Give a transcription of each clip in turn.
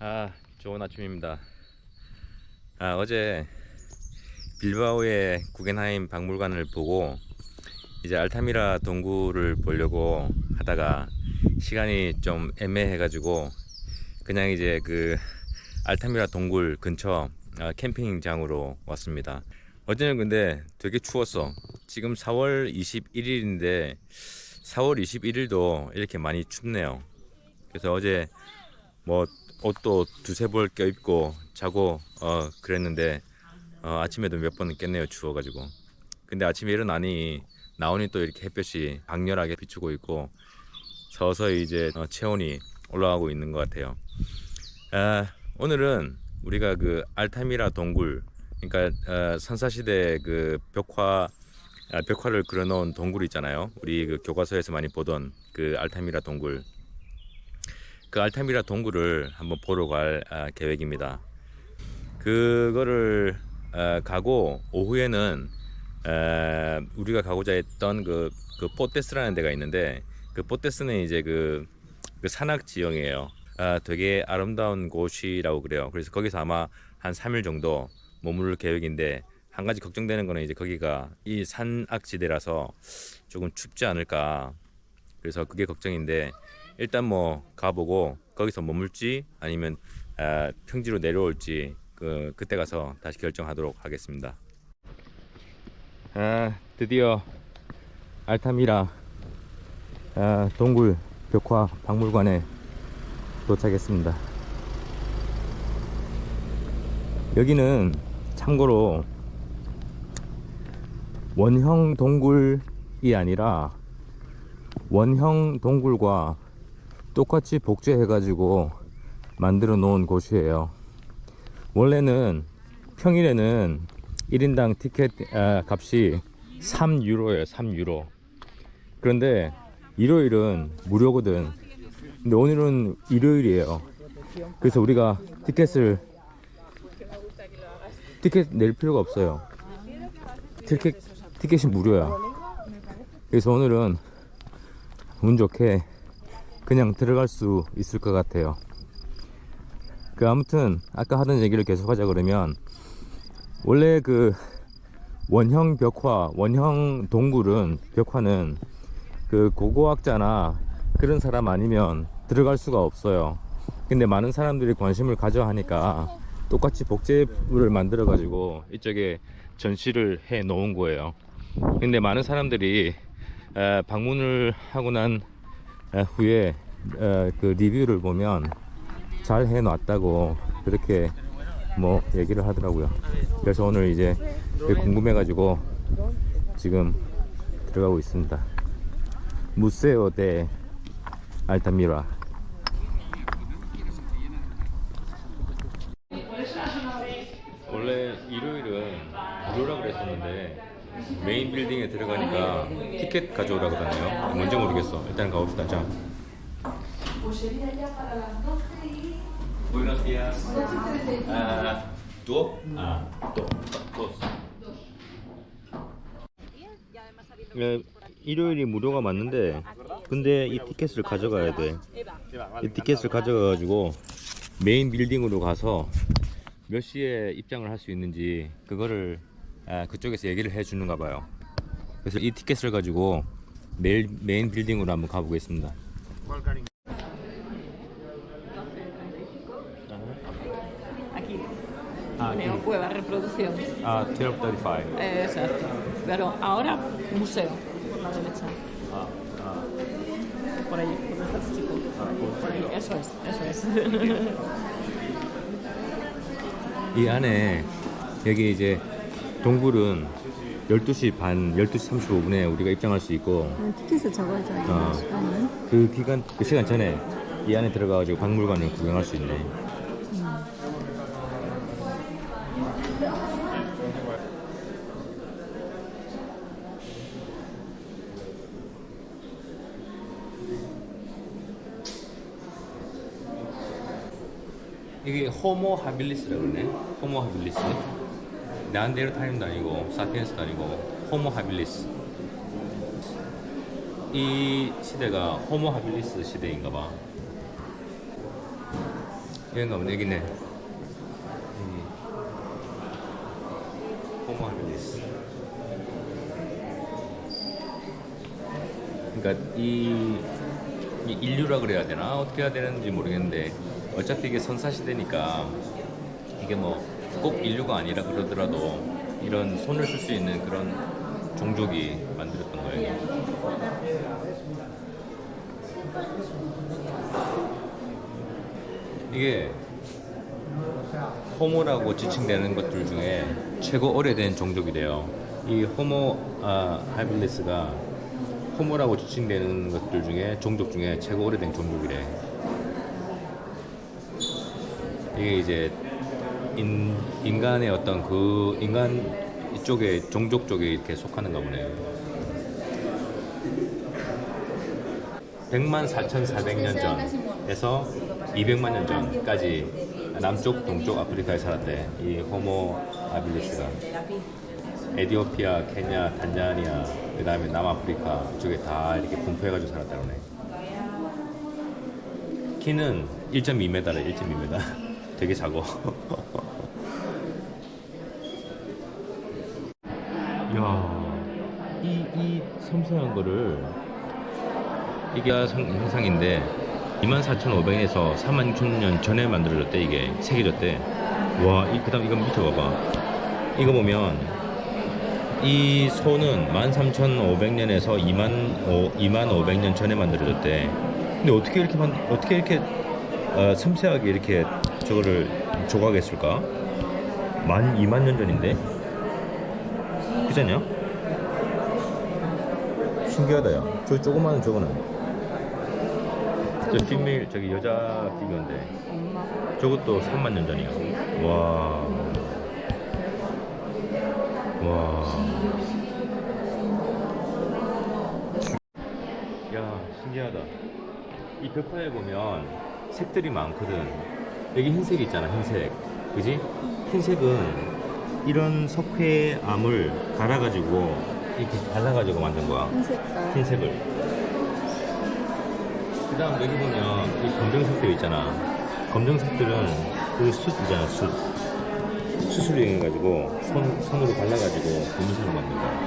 아, 좋은 아침입니다. 아, 어제 빌바오의 구겐하임 박물관을 보고 이제 알타미라 동굴을 보려고 하다가 시간이 좀 애매해 가지고 그냥 이제 그 알타미라 동굴 근처 아, 캠핑장으로 왔습니다. 어제는 근데 되게 추웠어. 지금 4월 21일인데 4월 21일도 이렇게 많이 춥네요. 그래서 어제 뭐 옷도 두세 벌 껴입고 자고 어 그랬는데 어, 아침에도 몇번 깼네요 추워가지고. 근데 아침에 일어나니 나오니 또 이렇게 햇볕이 강렬하게 비추고 있고 서서히 이제 어, 체온이 올라가고 있는 것 같아요. 아, 오늘은 우리가 그 알타미라 동굴 그러니까 어, 선사시대 그 벽화 아, 벽화를 그려놓은 동굴 있잖아요. 우리 그 교과서에서 많이 보던 그 알타미라 동굴 그 알타미라 동굴을 한번 보러 갈 아, 계획입니다. 그거를 아, 가고 오후에는 아, 우리가 가고자 했던 그, 그 포테스라는 데가 있는데 그 포테스는 이제 그, 그 산악 지형이에요. 아, 되게 아름다운 곳이라고 그래요. 그래서 거기서 아마 한 3일 정도 머무를 계획인데 한 가지 걱정되는 거는 이제 거기가 이 산악지대라서 조금 춥지 않을까. 그래서 그게 걱정인데 일단 뭐 가보고 거기서 머물지 아니면 아, 평지로 내려올지 그 그때 가서 다시 결정하도록 하겠습니다. 아 드디어 알타미라 아, 동굴 벽화 박물관에 도착했습니다. 여기는 참고로 원형 동굴이 아니라 원형 동굴과 똑같이 복제해 가지고 만들어 놓은 곳이에요. 원래는 평일에는 1인당 티켓 아, 값이 3유로예요. 3유로. 그런데 일요일은 무료거든. 근데 오늘은 일요일이에요. 그래서 우리가 티켓을 티켓 낼 필요가 없어요. 티켓 티켓이 무료야. 그래서 오늘은 운 좋게 그냥 들어갈 수 있을 것 같아요. 그 아무튼 아까 하던 얘기를 계속 하자 그러면 원래 그 원형 벽화, 원형 동굴은 벽화는 그 고고학자나 그런 사람 아니면 들어갈 수가 없어요. 근데 많은 사람들이 관심을 가져 하니까 똑같이 복제를 만들어 가지고 이쪽에 전시를 해 놓은 거예요. 근데 많은 사람들이 에, 방문을 하고 난 에, 후에 에, 그 리뷰를 보면 잘 해놨다고 그렇게 뭐 얘기를 하더라고요. 그래서 오늘 이제 그게 궁금해 가지고 지금 들어가고 있습니다. 무세오 대 알타미라. 원래 일요일은 무료라 그랬었는데 메인 빌딩에 들어가니까 티켓 가져오라 그러네요. 뭔지 모르겠어. 일단 가봅시다. 자. Buenos días. Ah, ¿Tú? Ah, dos. Dos. 예, 일요일이 무료가 맞는데 근데 이 티켓을 가져가야 돼. 이 티켓을 가져가 가지고 메인 빌딩으로 가서 몇 시에 입장을 할 수 있는지 그거를 아, 그쪽에서 얘기를 해 주는가 봐요. 그래서 이 티켓을 가지고 메인, 메인 빌딩으로 한번 가보겠습니다. Ah, Neo aquí. Cueva, reproducción. 아, 1235. Eh, exacto. Pero museo, por la derecha. 아, 아, Por allí, por está el chico. Por ahí, eso es, eso es. 이 안에 여기 이제 동굴은 12시 반, 12시 35분에 우리가 입장할 수 있고 티켓을 적어야죠. 어. 시간은. 그 기간 그 시간 전에 이 안에 들어가가지고 박물관을 구경할 수 있네. 이게 호모 하빌리스라고 그러네. 호모 하빌리스. 네안데르탈인도 아니고 사피엔스도 아니고 호모 하빌리스. 이 시대가 호모 하빌리스 시대인가 봐. 여기가 없네 여기 있네 여기 호모 하빌리스 그러니까 이, 이 인류라 그래야 되나 어떻게 해야 되는지 모르겠는데 어차피 이게 선사 시대니까 이게 뭐 꼭 인류가 아니라 그러더라도 이런 손을 쓸 수 있는 그런 종족이 만들었던 거예요. 이게 호모라고 지칭되는 것들 중에 최고 오래된 종족이래요. 이 호모 아, 하빌리스가 호모라고 지칭되는 것들 중에 종족 중에 최고 오래된 종족이래. 이게 이제 인, 인간의 어떤 그 인간 이쪽에 종족 쪽에 이렇게 속하는가 보네요. 100만 4,400년 전에서 200만 년 전까지 남쪽, 동쪽 아프리카에 살았대. 이 호모 아빌리스가. 에디오피아, 케냐, 단자니아, 그 다음에 남아프리카 이쪽에 다 이렇게 분포해가지고 살았다 그러네. 키는 1.2m래, 1.2m. 되게 작어. 야, 이, 이 섬세한 거를 이게 성- 형상인데 24,500에서 36,000년 전에 만들어졌대 이게 새겨졌대 와, 이, 그 다음 이거 밑에 봐봐 이거 보면 이 소는 13,500년에서 2만, 2만 500년 전에 만들어졌대 근데 어떻게 이렇게 만, 어떻게 이렇게 어, 섬세하게 이렇게 저거를 조각했을까? 만 2만 년 전인데 그지 않냐? 신기하다 야 저기 조그마한 저거는 저 피메일 저기 여자 피규어인데 엄마. 저것도 3만 년 전이야 와 와. 야, 신기하다. 이 벽화에 보면 색들이 많거든. 여기 흰색 있잖아, 흰색. 그지? 흰색은 이런 석회암을 갈아가지고 이렇게 발라가지고 만든 거야. 흰 색깔. 흰색을. 그 다음 여기 보면 이 검정색들 있잖아. 검정색들은 그 숯이잖아, 숯. 숯을 이용해가지고 손, 손으로 발라가지고 고무신을 만든 거야.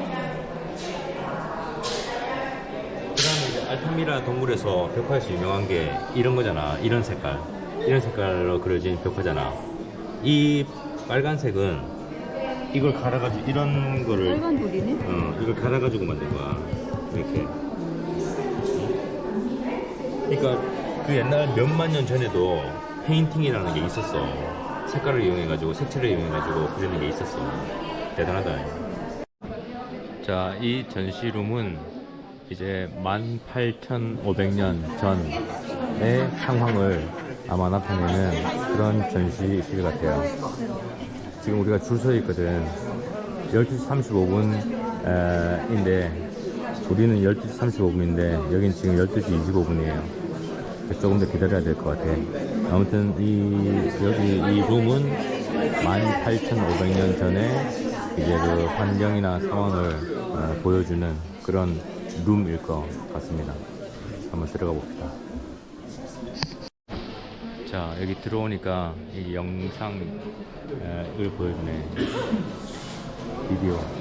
그 다음에 이제 알타미라 동굴에서 벽화에서 유명한 게 이런 거잖아. 이런 색깔. 이런 색깔로 그려진 벽화잖아. 이 빨간색은 이걸 갈아가지고 이런 거를 빨간 돌이네? 어, 이걸 갈아가지고 만든 거야. 이렇게. 그러니까 그 옛날 몇만 년 전에도 페인팅이라는 게 있었어. 색깔을 이용해가지고, 색칠을 이용해가지고 그리는 게 있었어. 대단하다. 자, 이 전시룸은 이제 18,500년 전의 상황을 아마 나타내는 그런 전시실 같아요. 지금 우리가 줄 서 있거든. 12시 35분인데 우리는 12시 35분인데 여긴 지금 12시 25분이에요. 조금 더 기다려야 될 것 같아. 아무튼 이 여기 이 룸은 18,500년 전에 이제 그 환경이나 상황을 어, 보여주는 그런 룸일 것 같습니다. 한번 들어가 봅시다. 자 여기 들어오니까 이 영상을 보여주네. 비디오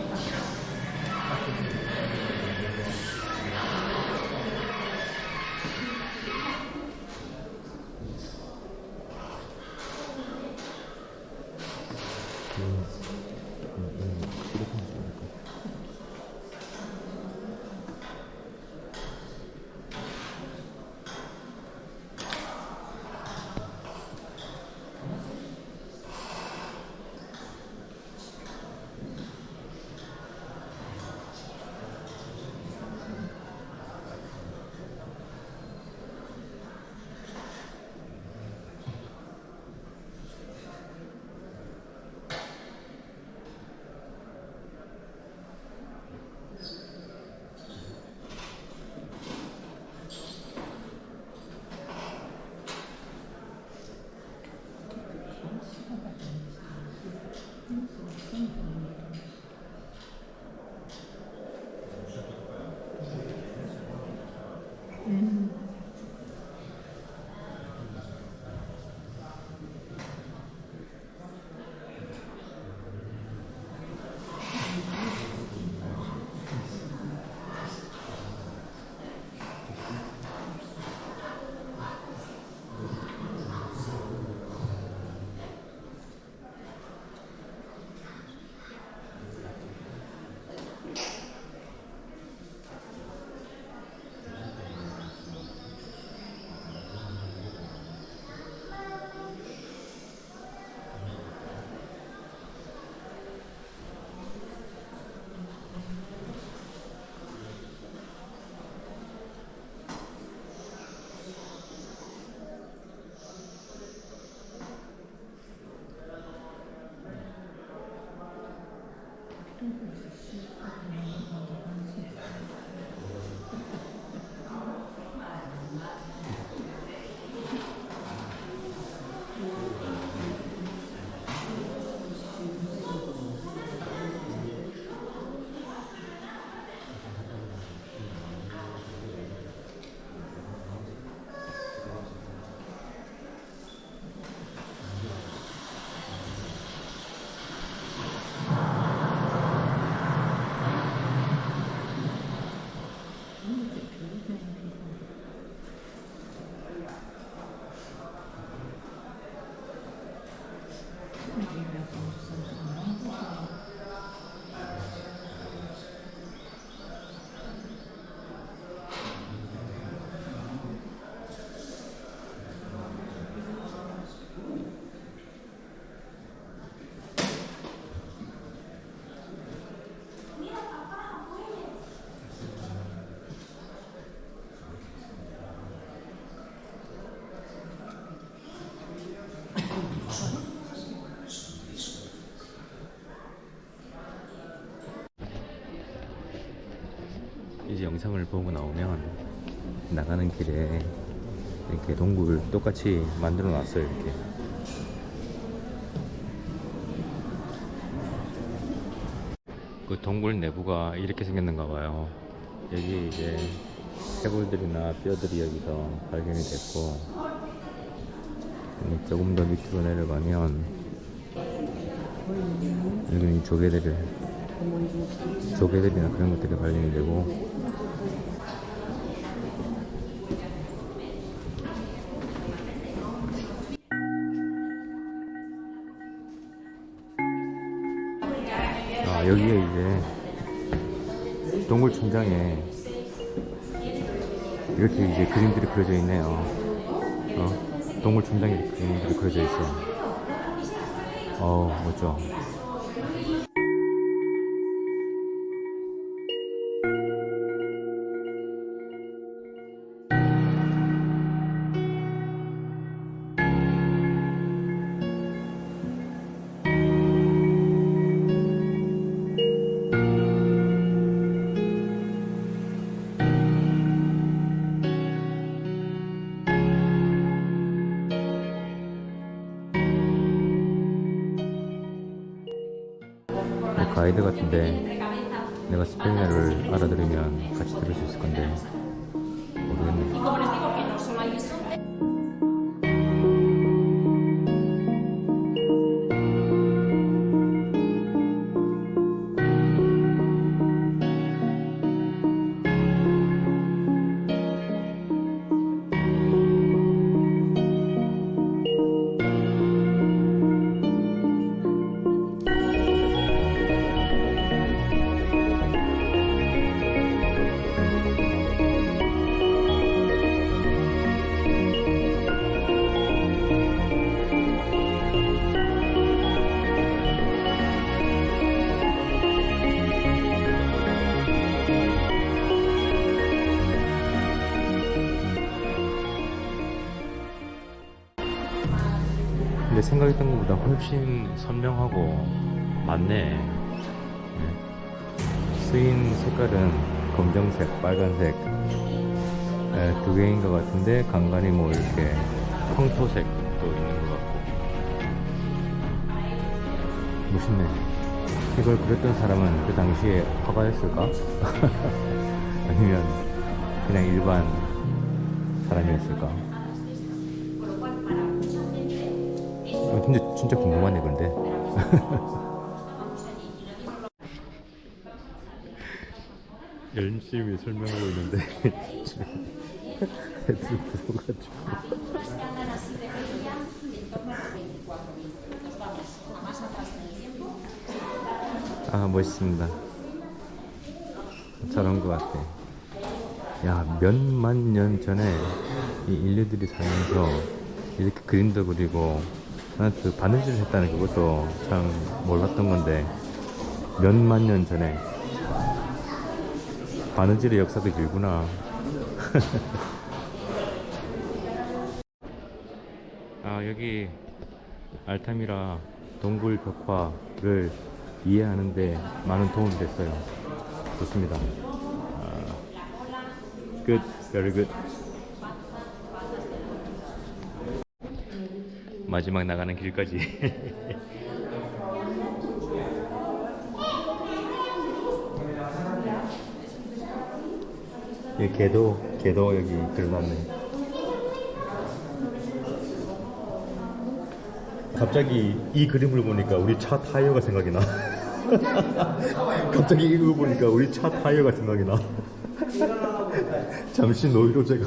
영상을 보고 나오면 나가는 길에 이렇게 동굴 똑같이 만들어 놨어요 이렇게. 그 동굴 내부가 이렇게 생겼는가 봐요. 여기 이제 해골들이나 뼈들이 여기서 발견이 됐고 조금 더 밑으로 내려가면 여기는 조개들을 조개들이나 그런 것들이 발견이 되고 여기에 이제 동굴 중장에 이렇게 이제 그림들이 그려져 있네요. 어, 동굴 이렇게 그림들이 그려져 있어 어우 멋져 가이드 같은데 내가 스페인어를 알아들으면 같이 들을 수 있을 건데 생각했던 것보다 훨씬 선명하고 많네. 네. 쓰인 색깔은 검정색, 빨간색 에, 두 개인 것 같은데 간간히 뭐 이렇게 황토색도 있는 것 같고 멋있네. 이걸 그렸던 사람은 그 당시에 화가였을까? 아니면 그냥 일반 사람이었을까? 어, 근데 진짜 궁금하네 근데. 열심히 설명하고 있는데. 애들 불어가지고. 아 멋있습니다. 잘한 것 같아. 야 몇만 년 전에 이 인류들이 살면서 이렇게 그림도 그리고 그 바느질을 했다는 그것도 참 몰랐던 건데 몇만 년 전에 바느질의 역사도 길구나. 아 여기 알타미라 동굴 벽화를 이해하는데 많은 도움이 됐어요. 좋습니다. 아, very good 마지막 나가는 길까지. 이 개도 개도 여기 그려놨네. 갑자기 이 그림을 보니까 우리 차 타이어가 생각이 나. 갑자기 이거 보니까 우리 차 타이어가 생각이 나. 잠시 노이로 제가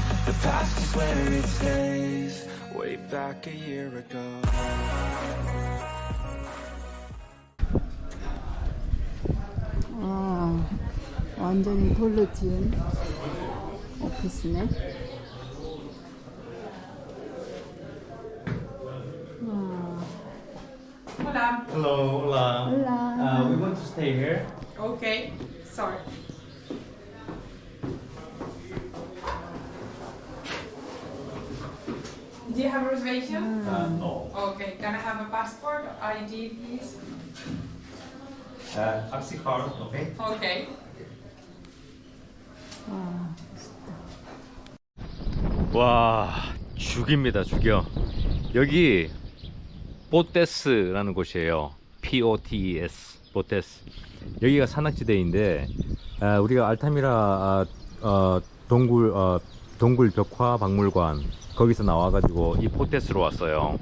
The past is where it stays, way back a year ago. 아, 완전히 돌로 지은 오피스네. Hola. Hello, hola. Hola. Uh, we want to stay here. Okay. Have a reservation? Uh, no. Okay. Can I have a passport, ID, please? Uh, taxi card, okay? Okay. 와 죽입니다 죽여 여기 보테스라는 곳이에요 P-O-T-E-S 보테스 여기가 산악지대인데 아, 우리가 알타미라 아, 어, 동굴 어, 동굴 벽화 박물관 거기서 나와가지고 이 포테스로 왔어요.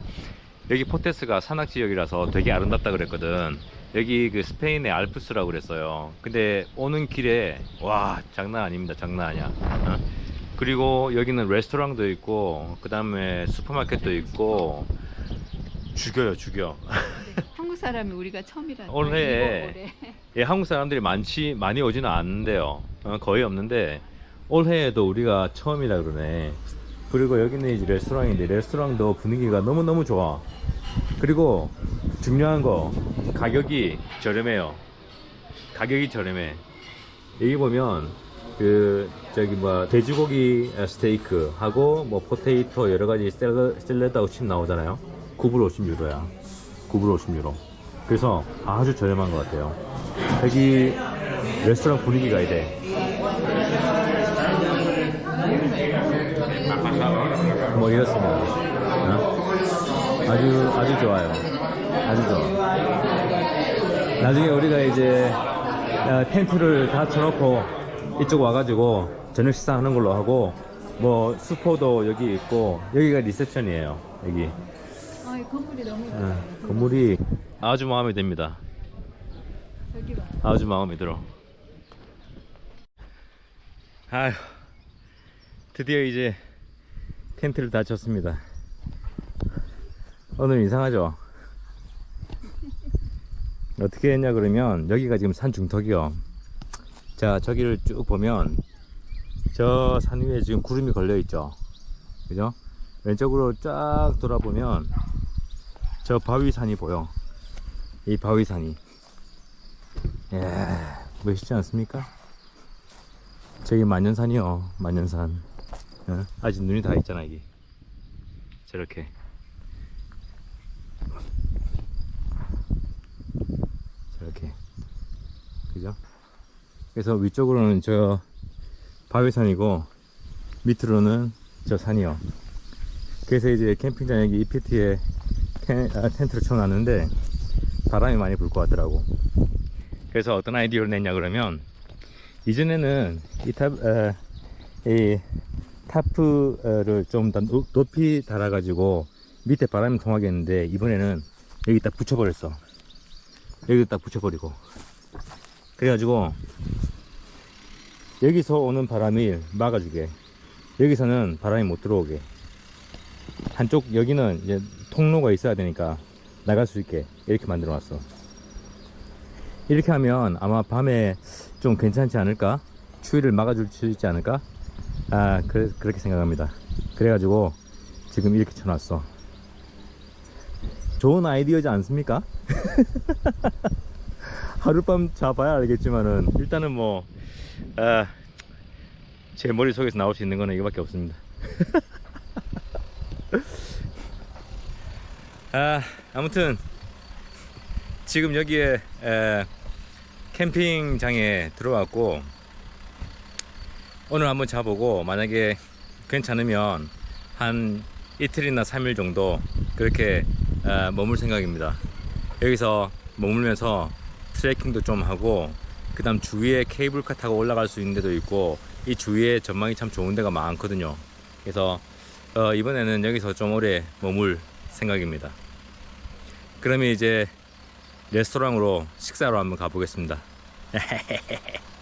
여기 포테스가 산악 지역이라서 되게 아름답다 그랬거든. 여기 그 스페인의 알프스라고 그랬어요. 근데 오는 길에 와 장난 아닙니다. 장난 아니야. 어? 그리고 여기는 레스토랑도 있고 그 다음에 슈퍼마켓도 있고 죽여요 죽여. 한국 사람이 우리가 처음이라. 올해. 예, 한국 사람들이 많지 많이 오지는 않는데요. 어, 거의 없는데 올해에도 우리가 처음이라 그러네. 그리고 여기는 이제 레스토랑인데 레스토랑도 분위기가 너무너무 좋아. 그리고 중요한 거 가격이 저렴해요. 가격이 저렴해. 여기 보면 그 저기 뭐 돼지고기 스테이크 하고 뭐 포테이토 여러 가지 샐러, 샐러드하고 칩 나오잖아요. 9불 50유로야. 9불 50유로. 그래서 아주 저렴한 것 같아요. 여기 레스토랑 분위기가 이래 뭐 이렇습니다 어? 아주 아주 좋아요 아주 좋아 나중에 우리가 이제 어, 텐트를 다 쳐놓고 이쪽 와가지고 저녁 식사하는 걸로 하고 뭐 수포도 여기 있고 여기가 리셉션이에요 여기 아, 이 건물이 너무 어, 좋아요. 건물이 아주 마음에 듭니다. 아주 마음에 들어 아휴 드디어 이제 텐트를 다 쳤습니다. 오늘 이상하죠? 어떻게 했냐 그러면 여기가 지금 산 중턱이요. 자 저기를 쭉 보면 저 산 위에 지금 구름이 걸려 있죠. 그죠? 왼쪽으로 쫙 돌아보면 저 바위산이 보여. 이 바위산이. 예, 멋있지 않습니까? 저기 만년산이요, 만년산. 어? 아직 눈이 다 있잖아, 이게. 저렇게. 저렇게. 그죠? 그래서 위쪽으로는 저 바위산이고, 밑으로는 저 산이요. 그래서 이제 캠핑장 여기 EPT에 아, 텐트를 쳐놨는데, 바람이 많이 불 것 같더라고. 그래서 어떤 아이디어를 냈냐 그러면 이전에는 이 탑, 어, 이 타프를 좀 더 높이 달아가지고 밑에 바람이 통하게 했는데 이번에는 여기 딱 붙여버렸어. 여기 딱 붙여버리고. 그래가지고 여기서 오는 바람이 막아주게. 여기서는 바람이 못 들어오게. 한쪽 여기는 이제 통로가 있어야 되니까 나갈 수 있게 이렇게 만들어 놨어. 이렇게 하면 아마 밤에 좀 괜찮지 않을까? 추위를 막아줄 수 있지 않을까? 아, 그, 그렇게 생각합니다. 그래가지고 지금 이렇게 쳐놨어. 좋은 아이디어지 않습니까? 하룻밤 자봐야 알겠지만은 일단은 뭐 아, 제 머릿속에서 나올 수 있는 거는 이거밖에 없습니다. 아, 아무튼 지금 여기에 에, 캠핑장에 들어왔고 오늘 한번 자보고 만약에 괜찮으면 한 이틀이나 3일 정도 그렇게 에, 머물 생각입니다. 여기서 머물면서 트레킹도 좀 하고 그 다음 주위에 케이블카 타고 올라갈 수 있는 데도 있고 이 주위에 전망이 참 좋은 데가 많거든요. 그래서 어, 이번에는 여기서 좀 오래 머물 생각입니다. 그러면 이제 레스토랑으로 식사로 한번 가보겠습니다.